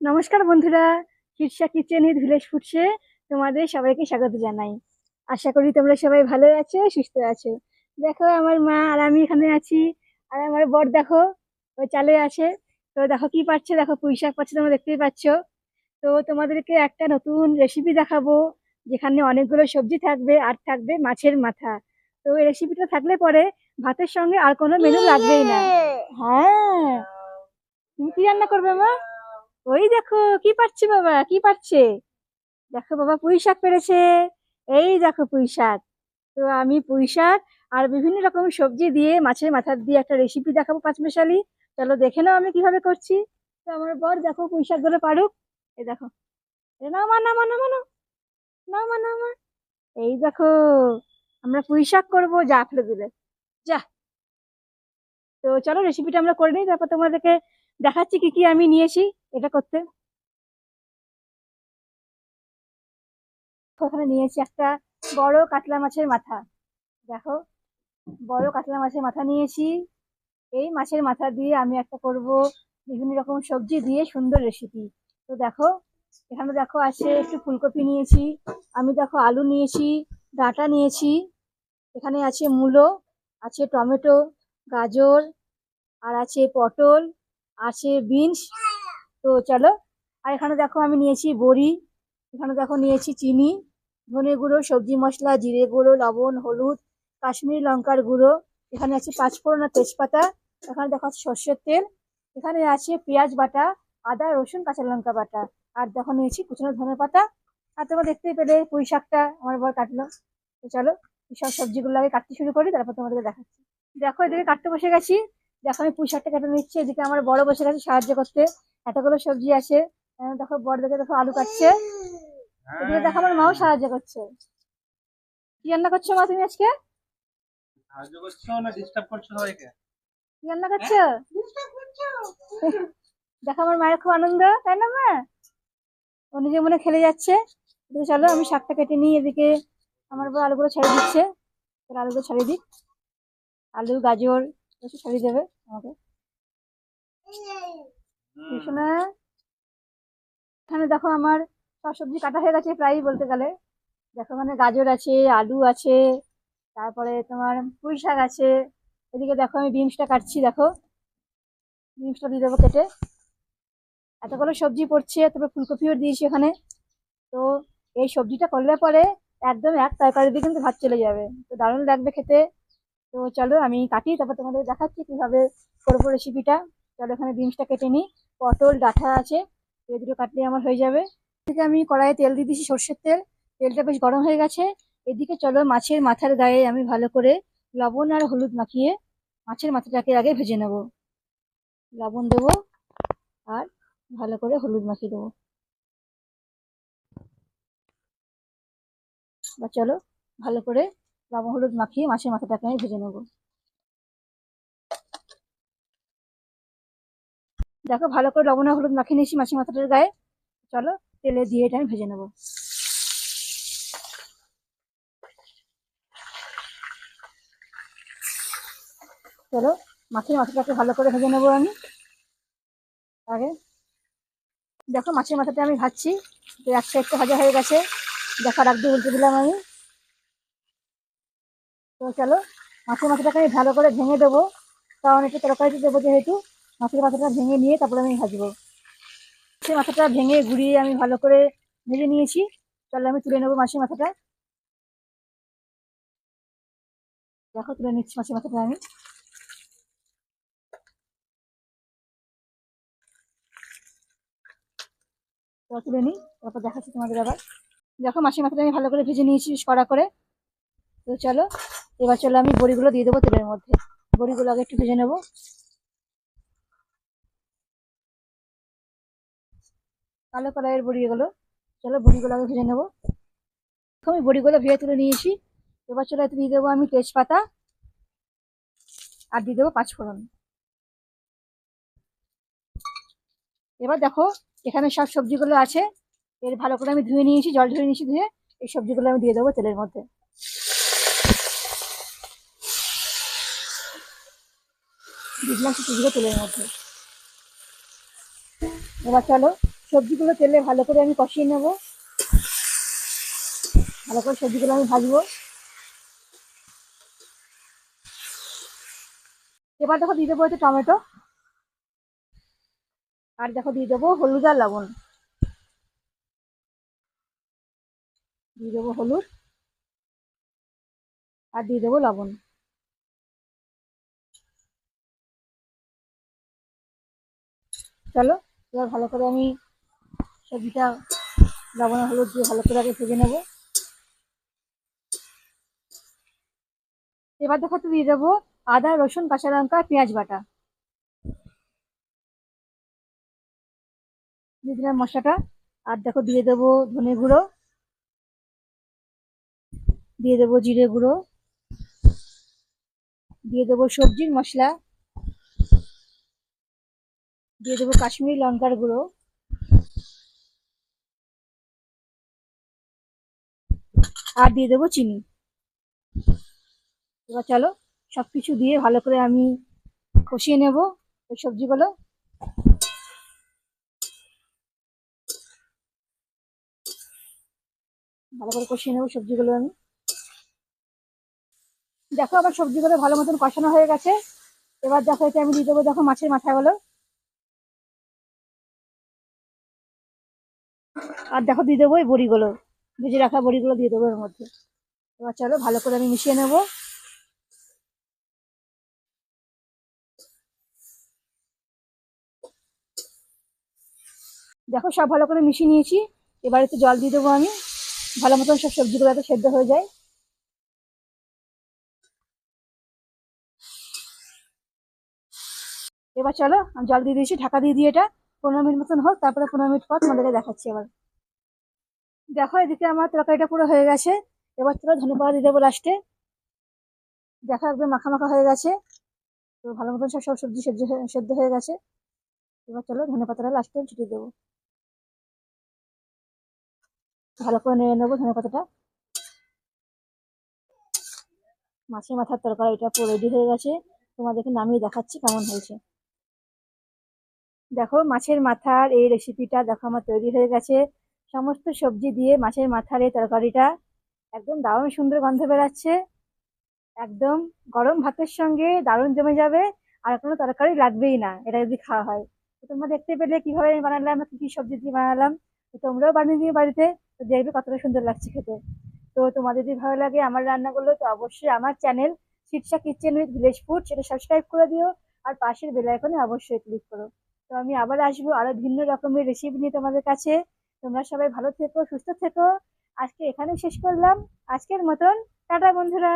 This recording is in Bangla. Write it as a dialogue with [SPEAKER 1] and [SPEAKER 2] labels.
[SPEAKER 1] নমস্কার বন্ধুরা শীর্ষা কিচেন উইথ ভিলেজ ফুডসে তোমাদের সবাইকে স্বাগত জানাই। আশা করি তোমরা সবাই ভালো আছো সুস্থ আছো। দেখো আমার মা আর আমি এখানে আছি আর আমার বর দেখো ওই চালে আছে। তো দেখো কি পাচ্ছে দেখো পুঁই শাক পাচ্ছে তোমরা দেখতেই পাচ্ছ। তো তোমাদেরকে একটা নতুন রেসিপি দেখাবো যেখানে অনেকগুলো সবজি থাকবে আর থাকবে মাছের মাথা। তো এই রেসিপিটা থাকলে পরে ভাতের সঙ্গে আর কোনো মেনু লাগবেই না। হ্যাঁ। তুমি কি রান্না করবে মা? ওই দেখো, কি পাচ্ছে বাবা, কি পাচ্ছে দেখো বাবা, পুঁই শাক পেরেছে। এই দেখো পুঁই শাক। তো আমি পুঁই শাক আর বিভিন্ন রকম সবজি দিয়ে, মাছের মাথা দিয়ে একটা রেসিপি দেখাবো পাঁচমেশালি। চলো দেখে নাও আমি কীভাবে করছি। তো আমার বর দেখো পুঁই শাকগুলো পারুক এই দেখো। নাও মা নামা নামা নাও নাও। মা নাও মা। এই দেখো, আমরা পুঁই শাক করব যা ফেলে দিলে। যা। তো চলো রেসিপিটা আমরা করে নিই, তারপর তোমাদেরকে দেখাচ্ছি কি কি আমি নিয়েছি। এটা করতে? ওখানে নিয়েছি একটা বড় কাতলা মাছের মাথা। দেখো, বড় কাতলা মাছের মাথা নিয়েছি। এই মাছের মাথা দিয়ে আমি একটা করব বিভিন্ন রকম সবজি দিয়ে সুন্দর রেসিপি তো দেখো, এখানে দেখো আছে একটু ফুলকপি নিয়েছি, আমি দেখো আলু নিয়েছি, ডাঁটা নিয়েছি, এখানে আছে মূলো, আছে টমেটো, গাজর, আর আছে পটল, আছে বিনস তো চলো, আর এখানে দেখো আমি নিয়েছি বড়ি, এখানে দেখো নিয়েছি চিনি, ধনে গুঁড়ো, সবজি মশলা, জিরে গুঁড়ো, লবণ, হলুদ, কাশ্মীরি লঙ্কার গুঁড়ো, এখানে আছে পাঁচফোড়ন আর তেজপাতা, এখানে দেখো আছে সর্ষের তেল, এখানে আছে পেঁয়াজ বাটা, আদা, রসুন, কাঁচা লঙ্কা বাটা, আর দেখো নিয়েছি কুচনো ধনে পাতা, আর তোমরা দেখতেই পেলে পুঁই শাকটা আমার বর কাটলো। তো চলো সব সবজিগুলো আগে কাটতে শুরু করি, তারপর তোমাদেরকে দেখাচ্ছি। দেখো এদিকে কাটতে বসে গেছি, দেখো আমি পুঁই শাকটা কেটে নিচ্ছি, এদিকে আমার বড় বসে গেছে সাহায্য করতে। এতগুলো সবজি আছে দেখো বড় দেখে দেখো আলু কাটছে। এদিকে দেখো আমার মাও সাহায্য করছে। কি রান্না করছ মা তুমি আজকে?
[SPEAKER 2] সাহায্য করছ না ডিস্টার্ব করছ সবাইকে?
[SPEAKER 1] কি রান্না করছ? দেখো আমার মায়ের খুব আনন্দ তাই না মা? ও নিজে মনে খেলে যাচ্ছে। এদিকে চলো আমি শাকটা কেটে নিই এদিকে। আমার বউ আলুগুলো ছাড়িয়ে দিচ্ছে। এবার আলুগুলো ছাড়িয়ে দিক আলু গাজর এসব ছাড়িয়ে দেবে আমাকে। শোনা এখানে দেখো আমার সব সবজি কাটা হয়ে গেছে প্রায়ই বলতে গেলে। দেখো মানে গাজর আছে, আলু আছে, তারপরে তোমার পুঁই শাক আছে। এদিকে দেখো আমি বিনসটা কাটছি, দেখো। বিনসটা দিয়ে দেবো কেটে। এতগুলো সবজি পড়ছে, তারপরে ফুলকপিও দিয়েছি এখানে। তো এই সবজিটা করলে পরে একদম এক তরকারি দিয়ে কিন্তু ভাত চলে যাবে। তো দারুণ লাগবে খেতে। তো চলো আমি কাটি, তারপর তোমাদের দেখাচ্ছি কীভাবে করব রেসিপিটা চলো এখানে বিনসটা কেটে নিই। পটল ডাঁটা আছে, এই দুটো কাটলে আমার হয়ে যাবে। এদিকে আমি কড়াইয়ে তেল দিয়ে দিয়েছি সর্ষের তেল। তেলটা বেশ গরম হয়ে গেছে। এদিকে চলো মাছের মাথার গায়ে আমি ভালো করে লবণ আর হলুদ মাখিয়ে মাছের মাথাটাকে আগে ভেজে নেব। লবণ দেবো আর ভালো করে হলুদ মাখিয়ে দেবো। বা চলো ভালো করে লবণ হলুদ মাখিয়ে মাছের মাথাটাকে আমি ভেজে নেব। দেখো, ভালো করে লবণ হলুদ মাখিয়ে নিয়েছি মাছের মাথাটার গায়ে। চলো, তেলে দিয়ে এটা আমি ভেজে নেব। চলো, মাছের মাথাটাকে ভালো করে ভেজে নেব আমি। আগে। দেখো, মাছের মাথাটা আমি ভাজছি। এক সাইডটা ভাজা হয়ে গেছে। দেখা রাখ দিয়ে উল্টে দিলাম আমি। তো চলো, মাছের মাথাটাকে আমি ভালো করে ভেঙে দেবো। কারণ একটু তরকারিতে দেবো যেহেতু। মাছের মাথাটা ভেঙে নিয়ে তারপরে আমি ভাজবো। সেই মাথাটা ভেঙে ঘুরিয়ে আমি ভালো করে ভেজে নিয়েছি। তাহলে আমি তুলে নেব মাছের মাথাটা। দেখো, তুলে নিচ্ছি মাছের মাথাটা আমি। তুলে নিই, তারপর দেখাচ্ছি তোমাদের আবার। দেখো, মাছের মাথাটা আমি ভালো করে ভেজে নিয়েছি কড়া করে। তো চলো, এবার চলো আমি বড়িগুলো দিয়ে দেবো তেলের মধ্যে। বড়িগুলো আগে একটু ভেজে নেব। কালো কালারের বড়ি এগুলো চলো বড়িগুলো আগে ভেজে নেব। আমি বড়িগুলো ভেজে তুলে নিয়েছি। এবার চলো এতে দিয়ে দেবো আমি তেজপাতা আর দিয়ে দেবো পাঁচফোড়ন। এবার দেখো, এখানে সব সবজিগুলো আছে। এর ভালো করে আমি ধুয়ে নিয়েছি, জল ধুয়ে নিয়েছি ধুয়ে। এই সবজিগুলো আমি দিয়ে দেবো তেলের মধ্যে। দিয়ে দিলাম সবজিগুলো তেলের মধ্যে। এবার চলো সবজিগুলো তেলে ভালো করে আমি কষিয়ে নেব। ভালো করে সবজিগুলো আমি ভাজবো। এবার দেখো দিয়ে দেবো হচ্ছে টমেটো। আর দেখো দিয়ে দেবো হলুদ আর লবণ। দিয়ে দেবো হলুদ। আর দিয়ে দেবো লবণ। চলো, এবার ভালো করে আমি সবজিটা লবণ হলুদ দিয়ে ভালো করে আগে ভেজে নেব। এবার দেখো তো দিয়ে দেবো আদা, রসুন, কাঁচা লঙ্কা, পেঁয়াজ বাটা। দিয়ে দিলাম মশলাটা, আর দেখো দিয়ে দেবো ধনে গুঁড়ো। দিয়ে দেবো জিরে গুঁড়ো। দিয়ে দেবো সবজির মশলা। দিয়ে দেবো কাশ্মীরি লঙ্কার গুঁড়ো। আর দিয়ে দেবো চিনি। এবার চলো সব কিছু দিয়ে ভালো করে আমি কষিয়ে নেব ওই সবজিগুলো। ভালো করে কষিয়ে নেব সবজিগুলো আমি। দেখো আবার সবজিগুলো ভালো মতন কষানো হয়ে গেছে। এবার দেখো এটা আমি দিয়ে দেবো দেখো মাছের মাথাগুলো। আর দেখো দিয়ে দেবো এই বড়িগুলো। ভেজে রাখা বড়িগুলো দিয়ে দেবো এর মধ্যে। এবার চলো ভালো করে আমি মিশিয়ে নেব। দেখো সব ভালো করে মিশিয়ে নিয়েছি। এবার একটু জল দিয়ে দেবো আমি। ভালো মতন সব সবজিগুলো যাতে সেদ্ধ হয়ে যায়। এবার চলো, আমি জল দিয়ে দিয়েছি, ঢাকা দিয়ে দিয়ে এটা। পনেরো মিনিট মতন হোক, তারপরে পনেরো মিনিট পর তোমাদেরকে দেখাচ্ছি আবার। দেখো এদিকে আমার তরকারিটা পুরো হয়ে গেছে। এবার চলো ধনে পাতা দিয়ে দেবো লাস্টে দেখো একদম মাখা মাখা হয়ে গেছে। তো ভালো মতন সব সব সবজি সেদ্ধ হয়ে সেদ্ধ হয়ে গেছে। এবার চলো ধনে পাতাটা লাস্টে ছুটিয়ে দেবো। ভালো করে নেড়ে নেব ধনে পাতাটা মাছের মাথার তরকারিটা পুরো রেডি হয়ে গেছে। তোমাদেরকে নামিয়ে দেখাচ্ছি কেমন হয়েছে। দেখো মাছের মাথার এই রেসিপিটা দেখো আমার তৈরি হয়ে গেছে। সমস্ত সবজি দিয়ে মাছের মাথার এই তরকারিটা একদম দারুণ সুন্দর গন্ধ বেরাচ্ছে একদম গরম ভাতের সঙ্গে দারুণ জমে যাবে আর কোনো তরকারি লাগবেই না, এটা যদি খাওয়া হয়। তো তোমরা দেখতে পেলে কীভাবে আমি বানালাম, কি কি সবজি দিয়ে বানালাম, তো তোমরাও বানিয়ে দিও বাড়িতে, তো দেখবে কতটা সুন্দর লাগছে খেতে। তো তোমাদের যদি ভালো লাগে আমার রান্নাগুলো, তো অবশ্যই আমার channel Shirsha kitchen with village food, সেটা সাবস্ক্রাইব করে দিও আর পাশের বেল আইকনে অবশ্যই ক্লিক করো। তো আমি আবার আসব আরও ভিন্ন রকমের রেসিপি নিয়ে তোমাদের কাছে। তোমরা সবাই ভালো থেকো সুস্থ থেকো। আজকে এখানে শেষ করলাম। আজকের মতন টাটা বন্ধুরা।